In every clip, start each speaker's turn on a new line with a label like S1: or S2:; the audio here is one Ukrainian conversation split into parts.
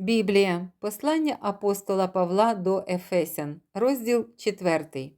S1: Біблія, послання апостола Павла до Ефесян, розділ 4.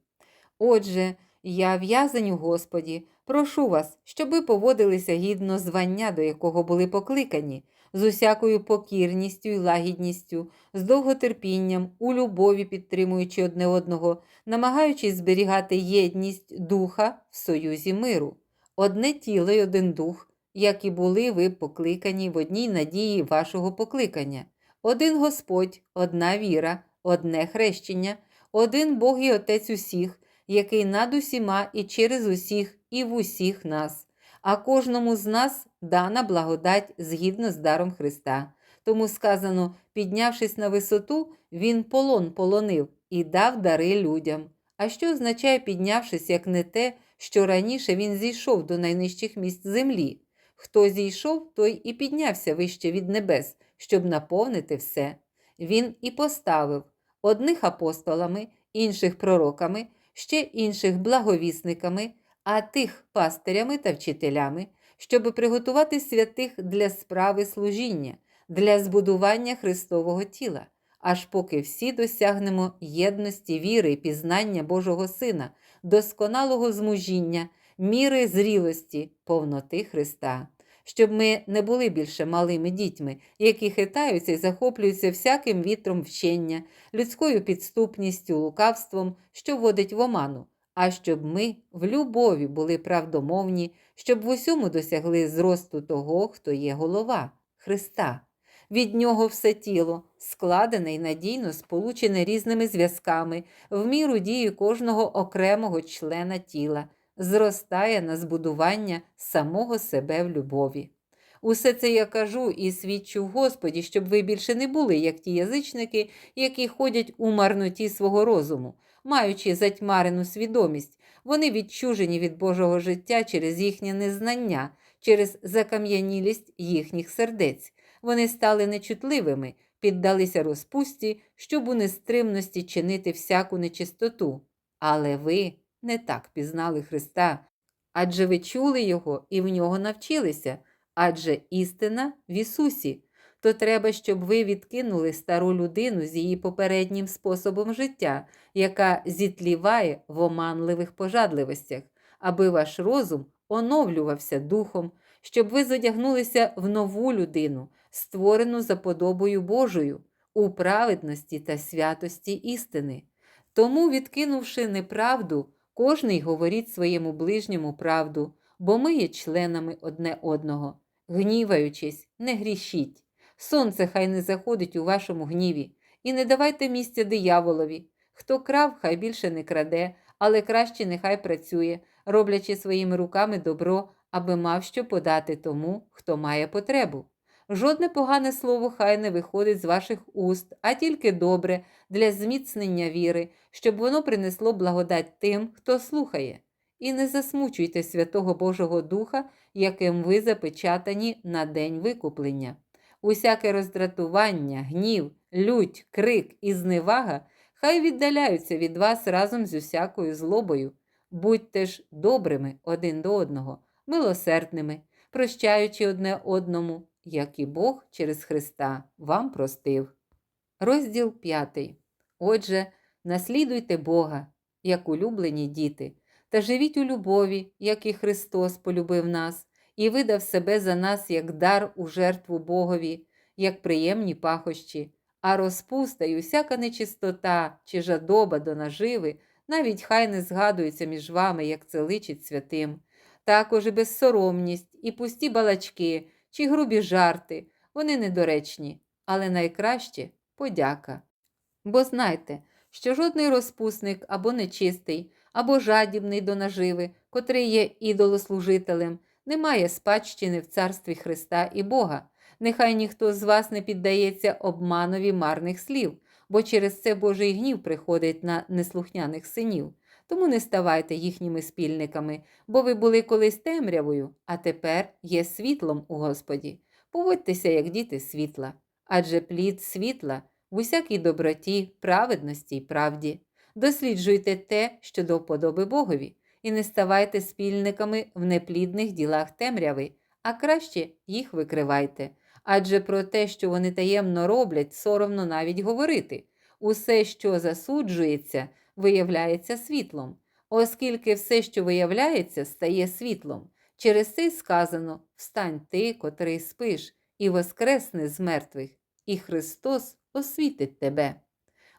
S1: Отже, я в'язань у Господі, прошу вас, щоб ви поводилися гідно звання, до якого були покликані, з усякою покірністю і лагідністю, з довготерпінням, у любові підтримуючи одне одного, намагаючись зберігати єдність духа в союзі миру, одне тіло й один дух, як і були ви покликані в одній надії вашого покликання. Один Господь, одна віра, одне хрещення, один Бог і Отець усіх, який над усіма і через усіх, і в усіх нас, а кожному з нас дана благодать згідно з даром Христа. Тому сказано, піднявшись на висоту, Він полон полонив і дав дари людям. А що означає піднявшись, як не те, що раніше він зійшов до найнижчих місць землі? Хто зійшов, той і піднявся вище від небес, щоб наповнити все. Він і поставив одних апостолами, інших пророками, ще інших благовісниками, а тих пастирями та вчителями, щоб приготувати святих для справи служіння, для збудування Христового тіла, аж поки всі досягнемо єдності віри і пізнання Божого Сина, досконалого змужіння, міри зрілості, повноти Христа щоб ми не були більше малими дітьми, які хитаються і захоплюються всяким вітром вчення, людською підступністю, лукавством, що вводить в оману, а щоб ми в любові були правдомовні, щоб в усьому досягли зросту того, хто є голова Христа. Від нього все тіло, складене і надійно сполучене різними зв'язками, в міру дії кожного окремого члена тіла зростає на збудування самого себе в любові. Усе це я кажу і свідчу Господі, щоб ви більше не були, як ті язичники, які ходять у марноті свого розуму, маючи затьмарену свідомість, вони відчужені від Божого життя через їхнє незнання, через закам'янілість їхніх сердець. Вони стали нечутливими, піддалися розпусті, щоб у нестримності чинити всяку нечистоту. Але ви не так пізнали Христа, адже ви чули Його і в нього навчилися, адже істина в Ісусі. То треба, щоб ви відкинули стару людину з її попереднім способом життя, яка зітліває в оманливих пожадливостях, аби ваш розум оновлювався духом, щоб ви задягнулися в нову людину, створену за подобою Божою, у праведності та святості істини. Тому, відкинувши неправду, Кожний говоріть своєму ближньому правду, бо ми є членами одне одного. Гніваючись, не грішіть. Сонце хай не заходить у вашому гніві, і не давайте місця дияволові. Хто крав, хай більше не краде, але краще нехай працює, роблячи своїми руками добро, аби мав що подати тому, хто має потребу. Жодне погане слово хай не виходить з ваших уст, а тільки добре для зміцнення віри, щоб воно принесло благодать тим, хто слухає. І не засмучуйте святого Божого Духа, яким ви запечатані на день викуплення. Усяке роздратування, гнів, лють, крик і зневага хай віддаляються від вас разом з усякою злобою. Будьте ж добрими один до одного, милосердними, прощаючи одне одному як і Бог через Христа вам простив. Розділ 5. Отже, наслідуйте Бога, як улюблені діти, та живіть у любові, як і Христос полюбив нас, і видав себе за нас як дар у жертву Богові, як приємні пахощі, а розпуста й усяка нечистота чи жадоба до наживи навіть хай не згадується між вами, як це личить святим, також і безсоромність, і пусті балачки чи грубі жарти, вони недоречні, але найкраще подяка. Бо знайте, що жодний розпусник або нечистий, або жадібний до наживи, котрий є ідолослужителем, не має спадщини в царстві Христа і Бога. Нехай ніхто з вас не піддається обманові марних слів, бо через це Божий гнів приходить на неслухняних синів. Тому не ставайте їхніми спільниками, бо ви були колись темрявою, а тепер є світлом у Господі. Поводьтеся, як діти світла, адже плід світла в усякій доброті, праведності й правді. Досліджуйте те, що до вподоби Богові, і не ставайте спільниками в неплідних ділах темряви, а краще їх викривайте. Адже про те, що вони таємно роблять, соромно навіть говорити. Усе, що засуджується, виявляється світлом, оскільки все, що виявляється, стає світлом. Через це сказано Встань ти, котрий спиш, і воскресне з мертвих, і Христос освітить тебе.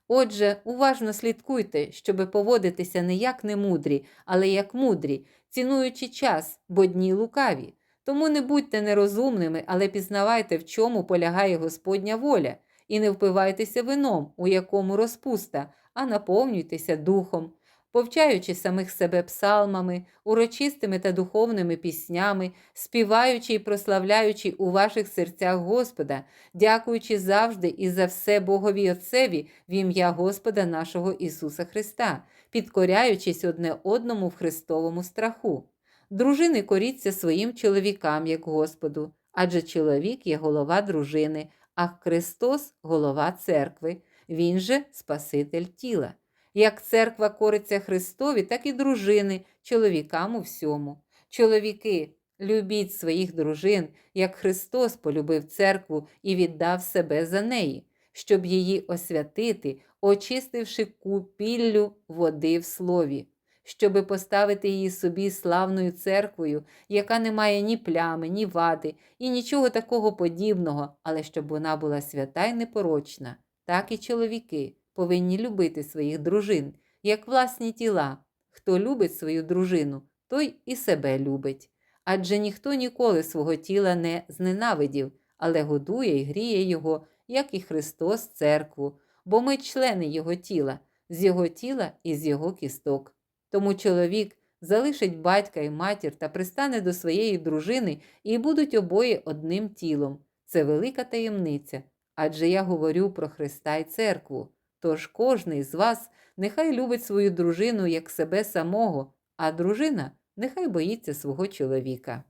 S1: Отже, уважно слідкуйте, щоби поводитися не як немудрі, але як мудрі, цінуючи час, бо дні лукаві. Тому не будьте нерозумними, але пізнавайте, в чому полягає Господня воля, і не впивайтеся вином, у якому розпуста, а наповнюйтеся духом, повчаючи самих себе псалмами, урочистими та духовними піснями, співаючи і прославляючи у ваших серцях Господа, дякуючи завжди і за все Богові Отцеві в ім'я Господа нашого Ісуса Христа, підкоряючись одне одному в Христовому страху. Дружини коріться своїм чоловікам, як Господу, адже чоловік є голова дружини, а Христос голова церкви, Він же Спаситель тіла. Як церква кориться Христові, так і дружини, чоловікам у всьому. Чоловіки, любіть своїх дружин, як Христос полюбив церкву і віддав себе за неї, щоб її освятити, очистивши купіллю води в слові щоби поставити її собі славною церквою, яка не має ні плями, ні вади, і нічого такого подібного, але щоб вона була свята й непорочна. Так і чоловіки повинні любити своїх дружин, як власні тіла. Хто любить свою дружину, той і себе любить. Адже ніхто ніколи свого тіла не зненавидів, але годує і гріє його, як і Христос церкву, бо ми члени Його тіла, з Його тіла і з Його кісток. Тому чоловік залишить батька і матір та пристане до своєї дружини і будуть обоє одним тілом. Це велика таємниця. Адже я говорю про Христа й церкву. Тож кожний з вас нехай любить свою дружину як себе самого, а дружина нехай боїться свого чоловіка.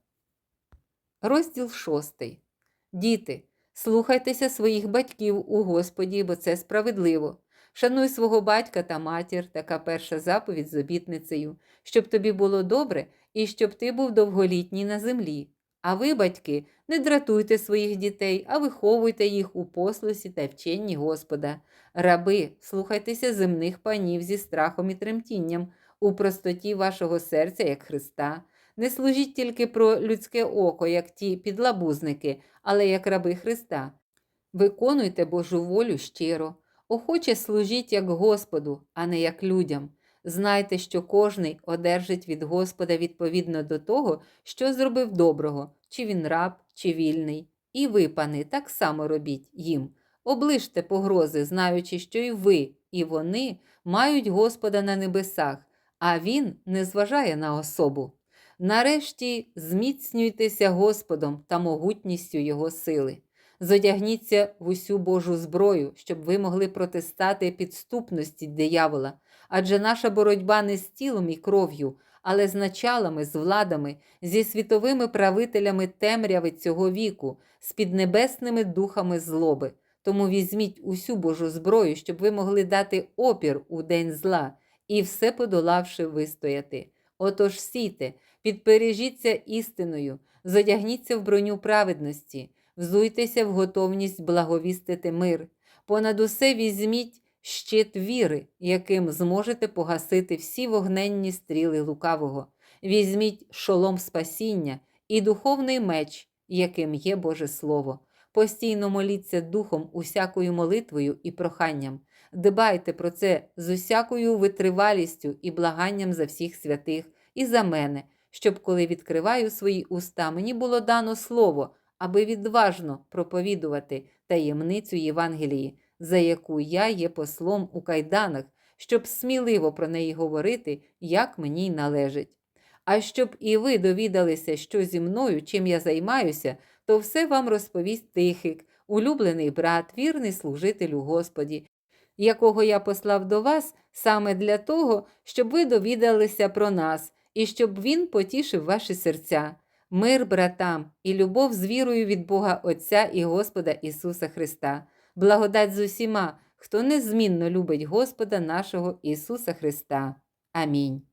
S1: Розділ шостий. Діти, слухайтеся своїх батьків у Господі, бо це справедливо. Шануй свого батька та матір, така перша заповідь з обітницею, щоб тобі було добре і щоб ти був довголітній на землі. А ви, батьки, не дратуйте своїх дітей, а виховуйте їх у послусі та вченні Господа. Раби, слухайтеся земних панів зі страхом і тремтінням, у простоті вашого серця, як Христа. Не служіть тільки про людське око, як ті підлабузники, але як раби Христа. Виконуйте Божу волю щиро. Охоче служіть як Господу, а не як людям. Знайте, що кожний одержить від Господа відповідно до того, що зробив доброго, чи він раб, чи вільний. І ви, пани, так само робіть їм. Оближте погрози, знаючи, що і ви, і вони мають Господа на небесах, а Він не зважає на особу. Нарешті зміцнюйтеся Господом та могутністю Його сили. Зодягніться в усю Божу зброю, щоб ви могли протистати підступності диявола, адже наша боротьба не з тілом і кров'ю, але з началами, з владами, зі світовими правителями темряви цього віку, з піднебесними духами злоби. Тому візьміть усю Божу зброю, щоб ви могли дати опір у день зла і все подолавши вистояти. Отож сійте, підпережіться істиною, зодягніться в броню праведності взуйтеся в готовність благовістити мир. Понад усе візьміть щит віри, яким зможете погасити всі вогненні стріли лукавого. Візьміть шолом спасіння і духовний меч, яким є Боже Слово. Постійно моліться духом усякою молитвою і проханням. Дбайте про це з усякою витривалістю і благанням за всіх святих і за мене, щоб, коли відкриваю свої уста, мені було дано слово, аби відважно проповідувати таємницю Євангелії, за яку я є послом у кайданах, щоб сміливо про неї говорити, як мені й належить. А щоб і ви довідалися, що зі мною, чим я займаюся, то все вам розповість Тихик, улюблений брат, вірний служитель у Господі, якого я послав до вас саме для того, щоб ви довідалися про нас і щоб він потішив ваші серця мир братам і любов з вірою від Бога Отця і Господа Ісуса Христа, благодать з усіма, хто незмінно любить Господа нашого Ісуса Христа. Амінь.